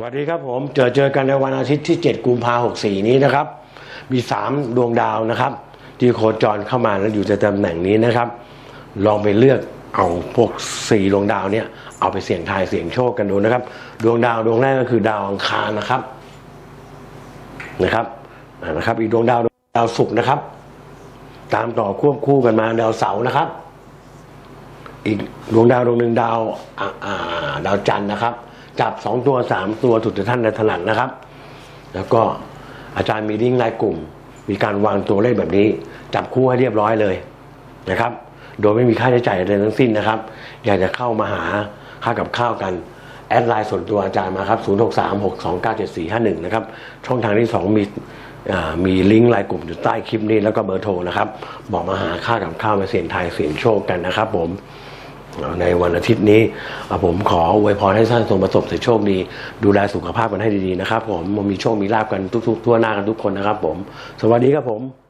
สวัสดีครับผมเจอเจอกันในวันอาทิตย์ที่ 7 กุมภาพันธ์64นี้นะครับ มี 3 ดวงดาวนะครับ ที่โคจรเข้ามาแล้วอยู่ในตำแหน่งนี้นะครับ ลองไปเลือกเอาพวก4ดวงดาวเนี่ยเอาไปเสี่ยงทายเสี่ยงโชคกันดูนะครับ ดวงดาวดวงแรกก็คือดาวอังคารนะครับนะครับนะครับ อีกดวงดาวดาวศุกร์นะครับ ตามต่อควบคู่กันมาดาวเสาร์นะครับ อีกดวงดาวดวงหนึ่งดาวดาวจันทร์นะครับ จับสองตัวสามตัวสุดที่ท่านในถนัดนะครับ แล้วก็อาจารย์มีลิงก์รายกลุ่ม มีการวางตัวเลขแบบนี้ จับคู่ให้เรียบร้อยเลยนะครับ โดยไม่มีค่าใช้จ่ายอะไรทั้งสิ้นนะครับ อยากจะเข้ามาหาค่ากับข้าวกันแอดไลน์ส่วนตัวอาจารย์มาครับ0 6 3 6 2 9 7 4 5 1 นะครับ ช่องทางที่ 2 มีมีลิงก์รายกลุ่มอยู่ใต้คลิปนี้แล้วก็เบอร์โทรนะครับ บอกมาหาค่ากับข้าวมาเสี่ยงทายเสี่ยงโชคกันนะครับผม ในวันอาทิตย์นี้ ผมขออวยพรให้ท่านทรงประสบแต่โชคดี ดูแลสุขภาพกันให้ดีๆนะครับ ผมมีโชคมีลาบกันทุกๆทั่วหน้ากันทุกคนนะครับ ผม สวัสดีครับผม